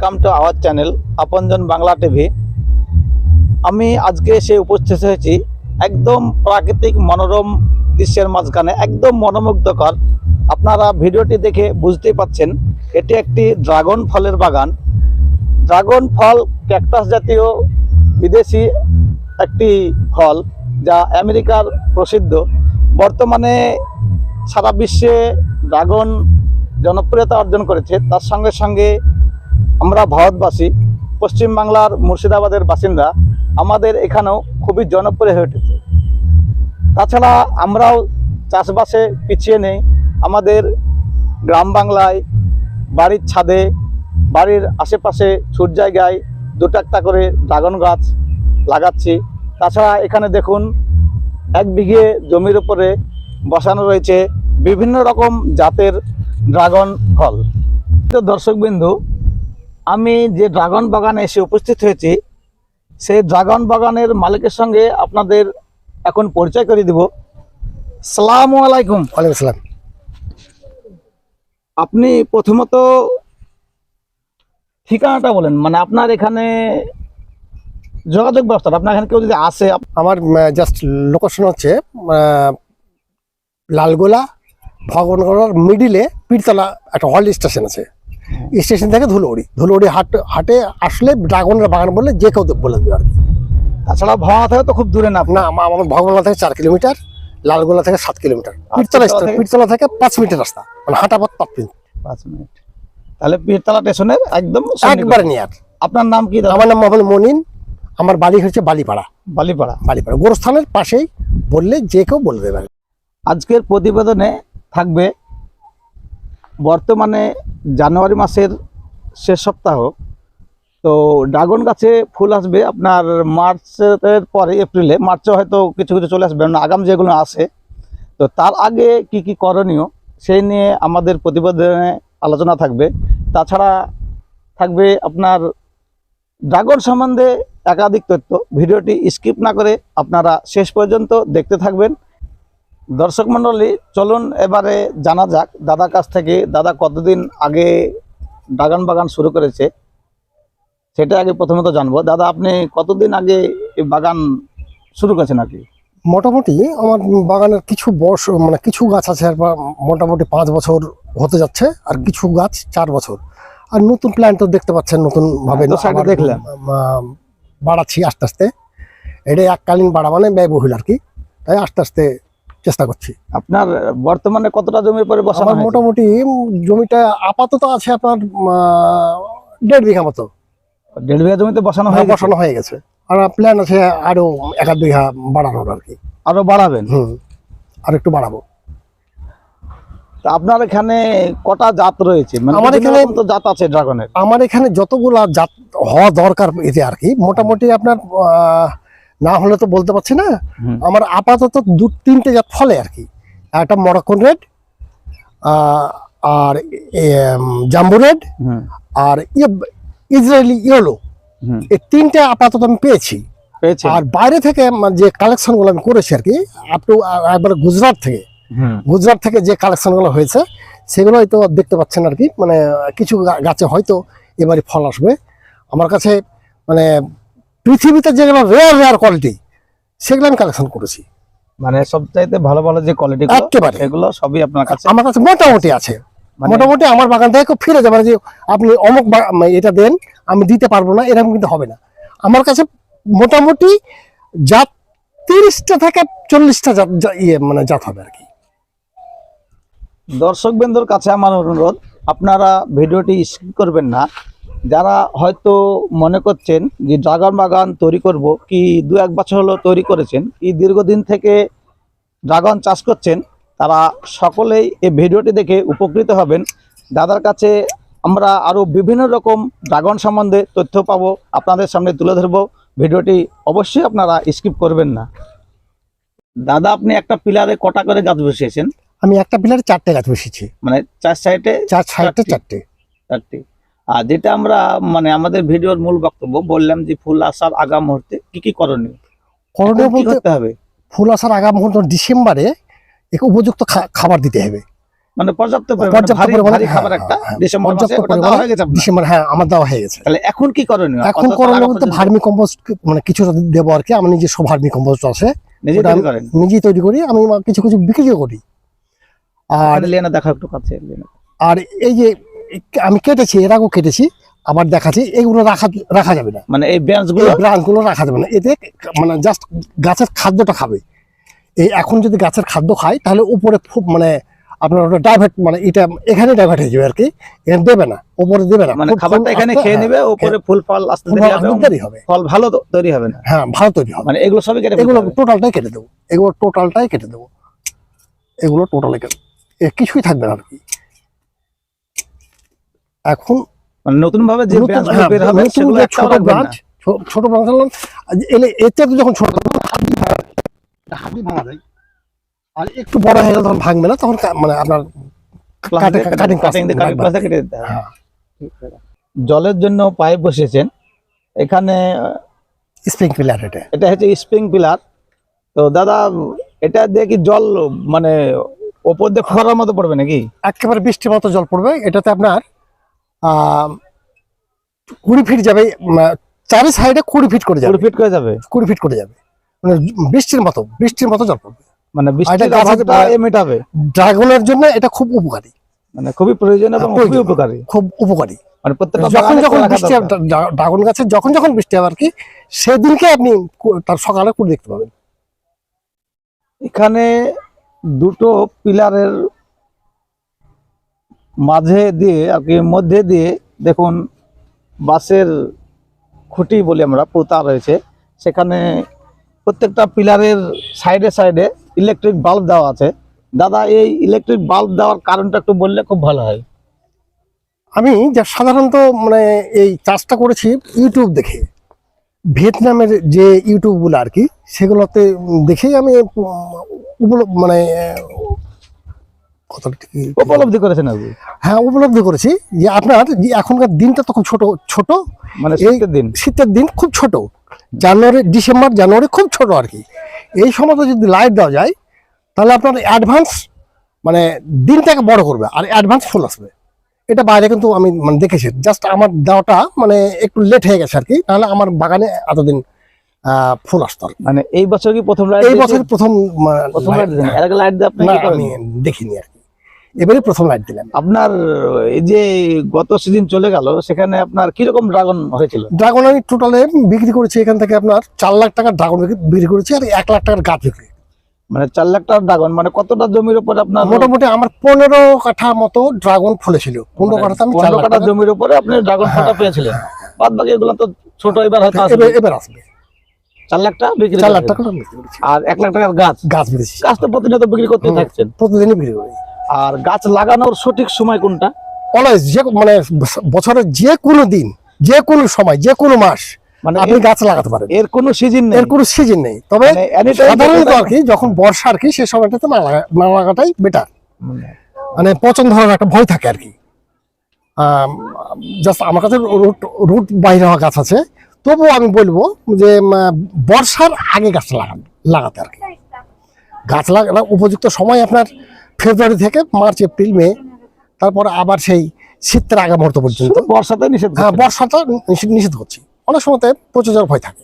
Welcome to our channel আপনজন Bangla TV আমি আজকে এসে উপস্থিত হয়েছি একদম প্রাকৃতিক মনোরম দৃশ্যের মাঝখানে, একদম মনোমুগ্ধকর। আপনারা ভিডিওটি দেখে বুঝতেই পাচ্ছেন, এটি একটি ড্রাগন ফলের বাগান। ড্রাগন ফল ক্যাকটাস জাতীয় বিদেশি একটি ফল যা আমেরিকার প্রসিদ্ধ। বর্তমানে সারা বিশ্বে ড্রাগন জনপ্রিয়তা অর্জন করেছে, তার সঙ্গে সঙ্গে আমরা ভারতবাসী পশ্চিমবাংলার মুর্শিদাবাদের বাসিন্দা, আমাদের এখানেও খুবই জনপ্রিয় হয়ে উঠেছে। তাছাড়া আমরাও চাষবাসে পিছিয়ে নেই। আমাদের গ্রাম বাংলায় বাড়ির ছাদে, বাড়ির আশেপাশে ছুট জায়গায় দুটো একটা করে ড্রাগন গাছ লাগাচ্ছি। তাছাড়া এখানে দেখুন, এক বিঘে জমির উপরে বসানো রয়েছে বিভিন্ন রকম জাতের ড্রাগন ফল। তো দর্শকবিন্দু আমি যে ড্রাগন বাগানে এসে উপস্থিত হয়েছি সেই ড্রাগন বাগানের মালিকের সঙ্গে আপনাদের এখন পরিচয় করে দিব। সালাম আলাইকুম। ওয়ালাইকুম আসসালাম আপনি প্রথমত ঠিকানাটা বলেন মানে আপনার এখানে যোগাযোগ ব্যবস্থা আপনার এখানে কেউ যদি আসে আমার জাস্ট লোকেশন হচ্ছে লালগোলা ভগবানগড়ার মিডিলে পীরতলা একটা হল স্টেশন আছে। স্টেশন থেকে ধুলোড়ি। ধুলোড়ি হাট হাটে আসলে ড্রাগনের বাগান বললে যে কেউ বলে দেবে আর কি। তাছাড়া ভাঙা থেকে তো খুব দূরে না? না আমার ভগবানগড়া থেকে চার কিলোমিটার লালগোলা থেকে সাত কিলোমিটার। পীরতলা পীরতলা থেকে? পাঁচ মিনিটের রাস্তা। মানে হাঁটা পথ পাঁচ মিনিট। পাঁচ মিনিট। তাহলে পীরতলা স্টেশনের একদম। একবারে নিয়ার। আপনার নাম কি আমার নাম মোহাম্মদ মনিন। আমার বাড়ি হচ্ছে বালিপাড়া। বালিপাড়া। বালিপাড়া। গোরস্থানের পাশেই বললে যে কেউ বলে দেবে। আজকের প্রতিবেদনে থাকবে বর্তমানে জানুয়ারি মাসের শেষ সপ্তাহ, তো ড্রাগন গাছে ফুল আসবে আপনার মার্চের পরে, এপ্রিলে, মার্চে হয়তো কিছু কিছু চলে আসবে না আগাম যেগুলো আসে তো তার আগে কি কি করণীয়, সেই নিয়ে আমাদের প্রতিবেদনে আলোচনা থাকবে। তাছাড়া থাকবে আপনার ড্রাগন সম্বন্ধে একাধিক তথ্য। ভিডিওটি স্কিপ না করে আপনারা শেষ পর্যন্ত দেখতে থাকবেন। দর্শক মণ্ডলী চলুন এবারে জানা যাক দাদার কাছ থেকে দাদা কতদিন আগে বাগান বাগান শুরু করেছে সেটা আগে প্রথমত জানব। দাদা আপনি কতদিন আগে এই বাগান শুরু করেছেন আর কি মোটামুটি আমার বাগানের কিছু বর্ষ মানে কিছু গাছ আছে আর মোটামুটি পাঁচ বছর হতে যাচ্ছে আর কিছু গাছ চার বছর। আর নতুন প্ল্যান তো দেখতে পাচ্ছেন নতুন ভাবে তো side এ আবার, দেখলাম। বাড়াচ্ছি আস্তে আস্তে। এটা এককালীন বাড়া মানে ব্যয়বহুল আর কি। তাই আস্তে আস্তে চেষ্টা করছি। আপনার বর্তমানে কতটা জমির পরে আমার মোটামুটি জমিটা আপাতত আছে আপনার দেড় বিঘা মতো। দেড় বিঘা জমিতে বসানো হয়ে গেছে বসানো হয়ে গেছে। আর প্ল্যান আছে আরও এক আধ বিঘা বাড়ানোর আর কি। আরও বাড়াবেন? হুম আর একটু বাড়াবো। আপনার এখানে কটা জাত রয়েছে? মানে আমার এখানে- তো জাত আছে ড্রাগনের? আমার এখানে যতগুলা জাত হওয়া দরকার এতে আর কি। মোটামুটি আপনার আহ, না হলে তো বলতে পারছি না। আমার আপাতত দু তিনটে জাত ফলে আর কি। একটা মরক্কন রেড আর জাম্বু রেড আর ইয়ে ইসরায়েলি ইয়েলো। এই তিনটে আপাতত আমি পেয়েছি। আর বাইরে থেকে আমার যে কালেকশনগুলো আমি করেছি আর কি আপ টু একবার গুজরাট থেকে। গুজরাট থেকে যে কালেকশনগুলো হয়েছে সেগুলো হয়তো দেখতে পাচ্ছেন আর কি। মানে কিছু গাছে হয়তো এবারে ফল আসবে। আমার কাছে মানে পৃথিবীতে যেগুলো রেয়ার রেয়ার কোয়ালিটি সেগুলো আমি কালেকশন করেছি। মানে সবচাইতে ভালো ভালো যে কোয়ালিটি একেবারে। সেগুলো সবই আপনার কাছে? আমার কাছে মোটামুটি আছে। মানে মোটামুটি আমার বাগান থেকে খুব ফিরে যাবে যে আপনি অমুক এটা দেন আমি দিতে পারব না এরকম কিন্তু হবে না। আমার কাছে মোটামুটি জাত তিরিশটা থেকে চল্লিশটা জাত ইয়ে মানে জাত হবে আর কি। দর্শক বন্ধুর কাছে আমার অনুরোধ আপনারা ভিডিওটি স্কিপ করবেন না। যারা হয়তো মনে করছেন যে ড্রাগন বাগান তৈরি করব কি দু এক বছর হলো তৈরি করেছেন কি দীর্ঘদিন থেকে ড্রাগন চাষ করছেন তারা সকলেই এই ভিডিওটি দেখে উপকৃত হবেন। দাদার কাছে আমরা আরও বিভিন্ন রকম ড্রাগন সম্বন্ধে তথ্য পাবো আপনাদের সামনে তুলে ধরবো। ভিডিওটি অবশ্যই আপনারা স্কিপ করবেন না। দাদা আপনি একটা পিলারে কটা করে গাছ বসিয়েছেন? আমি একটা পিলারে চারটে গাছ বসিয়েছি। মানে চার সাইডে চার সাইডে চারটে। চারটে। আর যেটা আমরা মানে আমাদের ভিডিওর মূল বক্তব্য বললাম যে ফুল আসার আগা মুহূর্তে কি কি করণীয়? করণীয় বলতে করতে হবে? ফুল আসার আগাম মুহূর্ত ডিসেম্বরে একে উপযুক্ত খাবার দিতে হবে। মানে পর্যাপ্ত পরিমাণে ভারী হ্যাঁ, খাবার একটা হ্যাঁ, ডিসেম্বর মাসে পর্যাপ্ত হয়ে গেছে ডিসেম্বর হ্যাঁ আমার দেওয়া হয়ে গেছে। তাহলে এখন কি করণীয়? এখন করণীয় বলতে ভার্মি কম্পোস্ট মানে কিছুটা দেবো আর কি আমার নিজের সব ভার্মি কম্পোস্ট আছে নিজে তৈরি করেন? নিজেই তৈরি করি আমি কিছু কিছু বিক্রিও করি। আর লেনা দেখা একটু কাছে। আর এই যে আমি কেটেছি এর আগেও কেটেছি আবার দেখাচ্ছি এগুলো রাখা রাখা যাবে না। মানে এই বেঞ্চগুলো এই ব্রাঞ্চগুলো রাখা যাবে না। এতে মানে জাস্ট গাছের খাদ্যটা খাবে। এই এখন যদি গাছের খাদ্য খায় তাহলে উপরে খুব মানে আপনার ওটা ডাইভার্ট মানে এটা এখানে ডাইভার্ট হয়ে যাবে আর কি। এখানে দেবে না উপরে দেবে না। মানে খাবারটা এখানে খেয়ে হ্যাঁ, নেবে উপরে ফুল ফল আসতে ফুল দেরি হবে ফল ভালো তৈরি হবে না? হ্যাঁ ভালো তৈরি হবে। মানে এগুলো সবই কেটে এগুলো টোটালটাই কেটে দেবো। এগুলো টোটালটাই কেটে দেবো। এগুলো টোটালে কেটে কিছুই থাকবে না আর কি। এখন মানে নতুন ভাবে যে হ্যাঁ, বের হবে সেগুলো ছোট ব্রাঞ্চ ছোট ব্রাঞ্চ আনলাম এলে এতে যখন ছোট হাড্ডি ভাঙা। হাড্ডি ভাঙা যায়। আর একটু বড় হয়ে গেলে তখন ভাঙবে না তখন মানে আপনার হবে। হ্যাঁ। জলের জন্য পাইপ বসিয়েছেন এখানে স্প্রিং পিলার এটা। এটা হচ্ছে স্প্রিং পিলার তো দাদা এটা দিয়ে কি জল মানে ওপর দিয়ে ফোয়ারার মতো পড়বে নাকি? একেবারে বৃষ্টির মতো জল পড়বে। এটাতে আপনার কুড়ি ফিট যাবে চারি সাইডে কুড়ি ফিট করে যাবে। কুড়ি ফিট করে যাবে? কুড়ি ফিট করে যাবে। মানে বৃষ্টির মতো বৃষ্টির মতো জল পড়বে। মানে মেটাবে? ড্রাগনের জন্য এটা খুব উপকারী। মানে খুবই প্রয়োজন এবং খুবই উপকারী। খুব উপকারী। মানে প্রত্যেকটা যখন যখন বৃষ্টি হবে, ড্রাগন গাছে যখন যখন বৃষ্টি হবে আর কি সেদিনকে আপনি তার সকালে দেখতে পাবেন। এখানে দুটো পিলারের মাঝে দিয়ে আর কি মধ্যে দিয়ে দেখুন বাঁশের খুঁটি বলি আমরা পোতা রয়েছে সেখানে প্রত্যেকটা পিলারের সাইডে সাইডে ইলেকট্রিক বাল্ব দেওয়া আছে। দাদা, এই ইলেকট্রিক বাল্ব দেওয়ার কারণটা একটু বললে খুব ভালো হয়। আমি যা সাধারণত মানে এই চাষটা করেছি ইউটিউব দেখে। ভিয়েতনামের যে ইউটিউবগুলো আর কি, সেগুলোতে দেখেই আমি মানে কথাটা কি? উপলব্ধি করেছেন আপনি হ্যাঁ উপলব্ধি করেছি। যে আপনার যে এখনকার দিনটা তো খুব ছোট ছোট। মানে শীতের দিন। শীতের দিন খুব ছোট। জানুয়ারি ডিসেম্বর জানুয়ারি খুব ছোট আর কি। এই সময়তে যদি লাইট দেওয়া যায় তাহলে আপনার অ্যাডভান্স মানে দিনটাকে বড় করবে আর অ্যাডভান্স ফুল আসবে। এটা বাইরে কিন্তু আমি মানে দেখেছি। জাস্ট আমার দেওয়াটা মানে একটু লেট হয়ে গেছে আর কি। তাহলে আমার বাগানে এতদিন ফুল আসতো মানে এই বছর কি প্রথম এই বছর প্রথম প্রথম লাইট দেখিনি আর কি। এবারে প্রথম লাইট দিলাম আপনার এই যে গত সিজন চলে গেল সেখানে আপনার কীরকম ড্রাগন হয়েছিল? ড্রাগন আমি টোটালে বিক্রি করেছি এখান থেকে আপনার চার লাখ টাকার ড্রাগন বিক্রি করেছি আর এক লাখ টাকার গাছ বিক্রি। মানে চার লাখ টাকার ড্রাগন মানে কতটা জমির উপর আপনার মোটামুটি আমার পনেরো কাঠা মতো ড্রাগন ফলেছিল। পনেরো কাঠাতে আমি চার কাঠা জমির উপরে আপনি ড্রাগন ফলটা পেয়েছিলেন। বাদ বাকি এগুলো তো ছোট এবার হয়তো আসবে। এবার আসবে। চার লাখ টাকা বিক্রি চার লাখ টাকা আর এক লাখ টাকার গাছ? গাছ বেঁধেছি গাছ তো প্রতিনিয়ত বিক্রি করতে থাকছেন। প্রতিদিনই বিক্রি করি। আর গাছ লাগানোর সঠিক সময় কোনটা? অলওয়েজ যে মানে বছরের যে কোনো দিন যে কোনো সময় যে কোনো মাস মানে আপনি গাছ লাগাতে পারেন। এর কোনো সিজন নেই। এর কোনো সিজন নেই। তবে মানে সাধারণত আর কি যখন বর্ষা আর কি সে সময়টাতে না লাগা না লাগাটাই বেটার মানে মানে পছন্দ হওয়ার একটা ভয় থাকে আর কি। জাস্ট আমার কাছে রুট রুট বাইরে হওয়া গাছ আছে। তবুও আমি বলব যে বর্ষার আগে গাছ লাগান লাগাতে আর কি। গাছ লাগানোর উপযুক্ত সময় আপনার ফেব্রুয়ারি থেকে মার্চ এপ্রিল মে তারপর আবার সেই শীতের আগা মুহূর্ত পর্যন্ত। বর্ষাতে নিষেধ হ্যাঁ। বর্ষাটা নিষেধ করছি। অনেক সময়তে পচে যাওয়ার ভয় থাকে।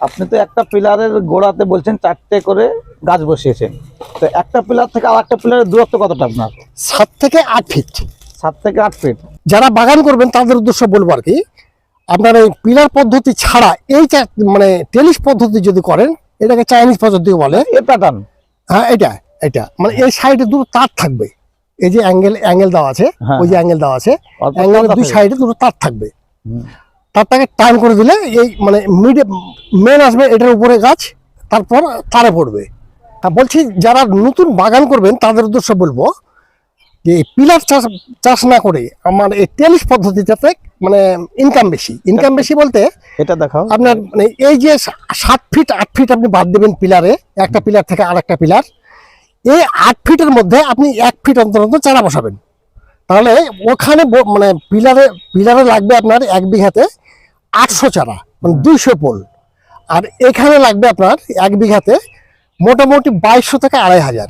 আপনি তো একটা পিলারের গোড়াতে বলছেন চারটে করে গাছ বসিয়েছেন। তো একটা পিলার থেকে আর একটা পিলারের দূরত্ব কতটা আপনার? সাত থেকে আট ফিট সাত থেকে আট ফিট যারা বাগান করবেন তাদের উদ্দেশ্য বলব আর কি আপনার এই পিলার পদ্ধতি ছাড়া এই মানে টেলিস পদ্ধতি যদি করেন এটাকে চাইনিজ পদ্ধতি বলে। এ প্যাটার্ন হ্যাঁ এটা। এটা। মানে এই সাইডে দুটো তার থাকবে। এই যে অ্যাঙ্গেল অ্যাঙ্গেল দেওয়া আছে হ্যাঁ। ওই যে অ্যাঙ্গেল দেওয়া আছে অ্যাঙ্গেলের দুই সাইডে দুটো তার থাকবে। তারটাকে টার্ন করে দিলে এই মানে মিডে মেন আসবে এটার উপরে গাছ তারপর তারে পড়বে। তা বলছি যারা নতুন বাগান করবেন তাদের উদ্দেশ্য বলব যে পিলার চাষ চাষ না করে আমার এই টেলিস পদ্ধতিটাতে মানে ইনকাম বেশি। ইনকাম বেশি বলতে এটা দেখাও। আপনার মানে এই যে সাত ফিট আট ফিট আপনি বাদ দেবেন পিলারে একটা পিলার থেকে আর একটা পিলার এই আট ফিটের মধ্যে আপনি এক ফিট অন্তর অন্তর চারা বসাবেন। তাহলে ওখানে মানে পিলারে পিলারে লাগবে আপনার এক বিঘাতে আটশো চারা মানে দুইশো পোল। আর এখানে লাগবে আপনার এক বিঘাতে মোটামুটি বাইশশো থেকে আড়াই হাজার।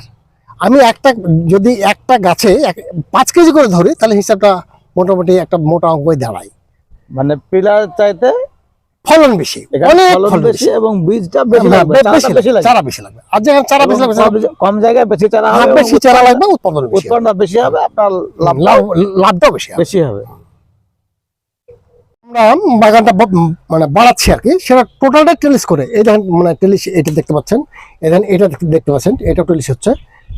আমি একটা, যদি একটা গাছে পাঁচ কেজি করে ধরি, তাহলে হিসাবটা মোটামুটি একটা মোটা অঙ্কই দাঁড়ায়। মানে পিলার চাইতে ফলন বেশি অনেক ফলন বেশি এবং বীজটা বেশি হ্যাঁ, লাগবে চারা বেশি লাগবে আর যেখানে চারা বেশি লাগবে কম- জায়গায় বেশি চারা হ্যাঁ, হবে বেশি চারা লাগবে উৎপাদন বেশি হবে। উৎপন্ন বেশি হবে আপনার লাভ লাভ লাভটাও বেশি হবে। বেশি হবে। আমরা বাগানটা মানে বাড়াচ্ছি আর কি। সেটা টোটালটা টেলিস করে এই দেখেন মানে টেলিস এটা দেখতে পাচ্ছেন। এটা দেখতে- দেখতে পাচ্ছেন এটা টেলিস হচ্ছে।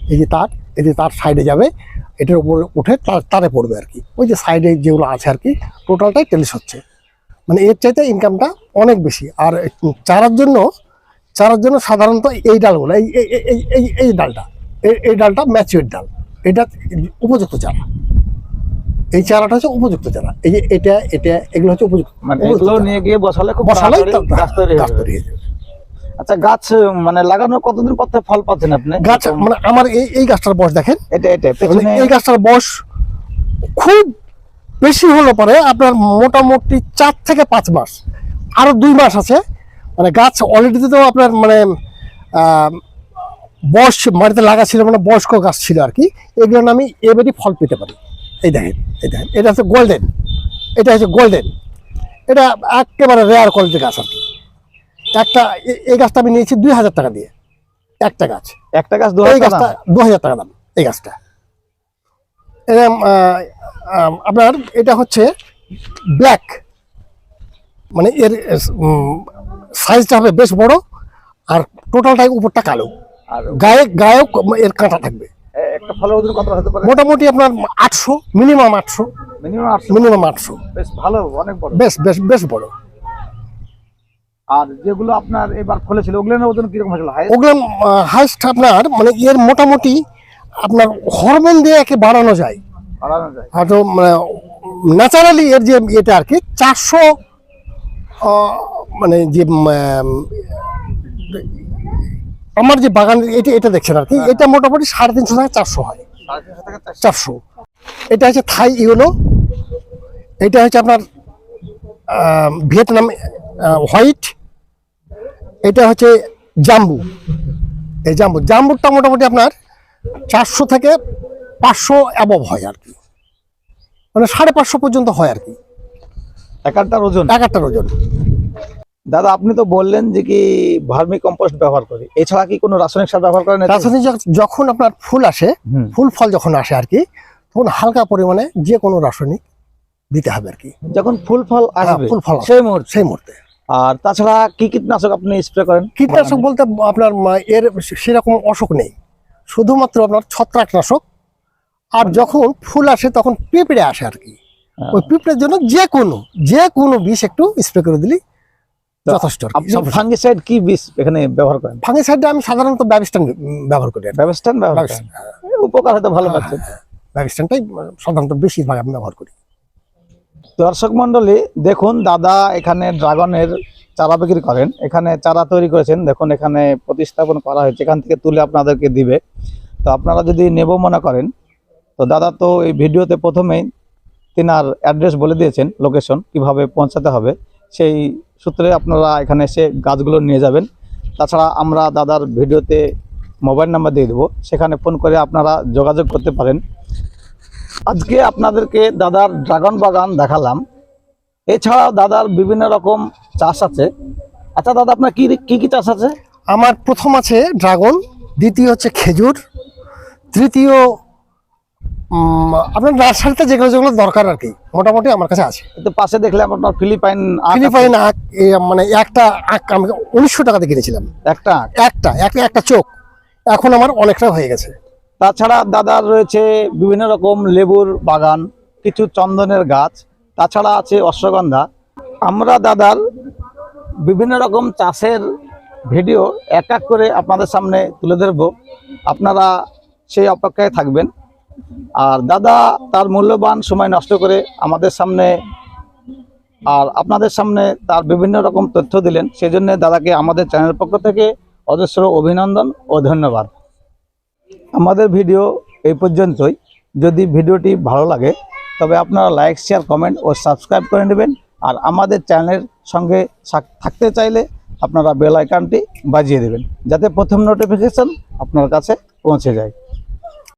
এই যে তার এই যে তার সাইডে যাবে এটার উপরে উঠে তার তারে পড়বে আর কি। ওই যে সাইডে যেগুলো আছে আর কি টোটালটাই টেলিস হচ্ছে। মানে এর চাইতে ইনকামটা অনেক বেশি। আর চারার জন্য চারার জন্য সাধারণত এই ডালগুলো এই এই- এই- এই- এই এই ডালটা এই ডালটা ম্যাচিউর ডাল। এটা উপযুক্ত চারা। এই চারাটা হচ্ছে উপযুক্ত চারা। এই যে এটা এটা এগুলো হচ্ছে উপযুক্ত। মানে এগুলো নিয়ে গিয়ে বসালে খুব বসালেই গাছ তৈরি হয়ে যাবে। আচ্ছা গাছ মানে লাগানোর কতদিন পর ফল পাচ্ছেন আপনি? গাছ মানে আমার এই এই গাছটার বয়স দেখেন। এটা এটা মানে এই গাছটার বয়স খুব বেশি হলো পরে আপনার মোটামুটি চার থেকে পাঁচ মাস আরও দুই মাস আছে। মানে গাছ অলরেডি তো আপনার মানে বয়স মাটিতে লাগা ছিল মানে বয়স্ক গাছ ছিল আর কি। এগুলো আমি এবারই ফল পেতে পারি। এই দেখেন এই দেখেন এটা হচ্ছে গোল্ডেন এটা হচ্ছে গোল্ডেন এটা একেবারে রেয়ার কোয়ালিটির গাছ আর কি। একটা এই গাছটা আমি নিয়েছি দুই হাজার টাকা দিয়ে। একটা গাছ। একটা গাছ দু হাজার টাকা। দাম এই গাছটা। আহ, আপনার এটা হচ্ছে ব্ল্যাক মানে এর সাইজটা হবে বেশ বড় আর টোটালটাই উপরটা কালো। আর গায়ে গায়েও এর কাঁটা থাকবে। একটা ফলের ওজন কত হতে পারে? মোটামুটি আপনার আটশো মিনিমাম আটশো। মিনিমাম আটশো। মিনিমাম আটশো। বেশ ভালো অনেক বড়। বেশ বেশ বেশ বড়। আর যেগুলো আপনার এবার ফলেছিল ওগুলোর ওজন কীরকম হয়েছিল? ওগুলো হাইস্ট আপনার মানে এর মোটামুটি আপনার হরমোন দিয়ে একে বাড়ানো যায়। যায়। হয়তো ন্যাচারালি এর যে এটা আর কি চারশো মানে যে আমার যে বাগান এটা এটা দেখছেন আর কি এটা মোটামুটি সাড়ে তিনশো থেকে চারশো হয়। চারশো। এটা হচ্ছে থাই ইউনো। এটা হচ্ছে আপনার ভিয়েতনাম হোয়াইট। এটা হচ্ছে জাম্বু। এই জাম্বু জাম্বুরটা মোটামুটি আপনার চারশো থেকে পাঁচশো অ্যাবভ হয় আর কি। মানে সাড়ে পাঁচশো পর্যন্ত হয় আর কি। এক আটটার ওজন? এক একটার ওজন। দাদা আপনি তো বললেন যে কি ভার্মি কম্পোস্ট ব্যবহার করি। এছাড়া কি কোনো রাসায়নিক সার ব্যবহার করেন? রাসায়নিক যখন আপনার ফুল আসে ফুল ফল যখন আসে আর কি তখন হালকা পরিমাণে যে কোনো রাসায়নিক দিতে হবে আর কি। যখন ফুল ফল আসবে ফুল ফল সেই মুহূর্তে। সেই মুহূর্তে। আর তাছাড়া কি কীটনাশক আপনি স্প্রে করেন? কীটনাশক বলতে আপনার এর সেরকম অসুখ নেই। শুধুমাত্র আপনার ছত্রাকনাশক আর যখন ফুল আসে তখন পিঁপড়ে আসে আর কি। হ্যাঁ। ওই পিঁপড়ের জন্য যে কোনো যে কোনো বিষ একটু স্প্রে করে দিলি যথেষ্ট ফাঙ্গিসাইড কি। বিষ এখানে ব্যবহার করেন? আমি সাধারণত ব্যবস্থান ব্যবহার করি। ব্যবস্থান ব্যবহার উপকার হয়তো ভালো ব্যবস্থানটাই সাধারণত বেশিরভাগ আমি ব্যবহার করি। দর্শক মন্ডলী দেখুন দাদা এখানে ড্রাগনের চারা বিক্রি করেন। এখানে চারা তৈরি করেছেন। দেখুন এখানে প্রতিস্থাপন করা হয়েছে। এখান থেকে তুলে আপনাদেরকে দিবে। তো আপনারা যদি নেব মনে করেন তো দাদা তো এই ভিডিওতে প্রথমেই তিনার অ্যাড্রেস বলে দিয়েছেন লোকেশন কীভাবে পৌঁছাতে হবে। সেই সূত্রে আপনারা এখানে এসে গাছগুলো নিয়ে যাবেন। তাছাড়া আমরা দাদার ভিডিওতে মোবাইল নাম্বার দিয়ে দেবো। সেখানে ফোন করে আপনারা যোগাযোগ করতে পারেন। আজকে আপনাদেরকে দাদার ড্রাগন বাগান দেখালাম। এছাড়াও দাদার বিভিন্ন রকম চাষ আছে। আচ্ছা দাদা, আপনার কি কি কি চাষ আছে? আমার প্রথম আছে ড্রাগন, দ্বিতীয় হচ্ছে খেজুর, তৃতীয় আপনার নার্সারিতে যেগুলো যেগুলো দরকার আর কি মোটামুটি আমার কাছে আছে। এতে পাশে দেখলাম আপনার ফিলিপাইন। ফিলিপাইন আখ মানে একটা আখ আমি উনিশশো টাকাতে কিনেছিলাম। একটা একটা একটা একটা চোখ। এখন আমার অনেকটা হয়ে গেছে। তাছাড়া দাদার রয়েছে বিভিন্ন রকম লেবুর বাগান কিছু চন্দনের গাছ তাছাড়া আছে অশ্বগন্ধা। আমরা দাদার বিভিন্ন রকম চাষের ভিডিও এক এক করে আপনাদের সামনে তুলে ধরবো। আপনারা সেই অপেক্ষায় থাকবেন। আর দাদা তার মূল্যবান সময় নষ্ট করে আমাদের সামনে আর আপনাদের সামনে তার বিভিন্ন রকম তথ্য দিলেন সেই জন্য দাদাকে আমাদের চ্যানেল পক্ষ থেকে অজস্র অভিনন্দন ও ধন্যবাদ। আমাদের ভিডিও এই পর্যন্তই। যদি ভিডিওটি ভালো লাগে, তবে আপনারা লাইক, শেয়ার, কমেন্ট ও সাবস্ক্রাইব করে নেবেন। আর আমাদের চ্যানেলের সঙ্গে থাকতে চাইলে আপনারা বেল আইকনটি বাজিয়ে দেবেন, যাতে প্রথম নোটিফিকেশন আপনার কাছে পৌঁছে যায়।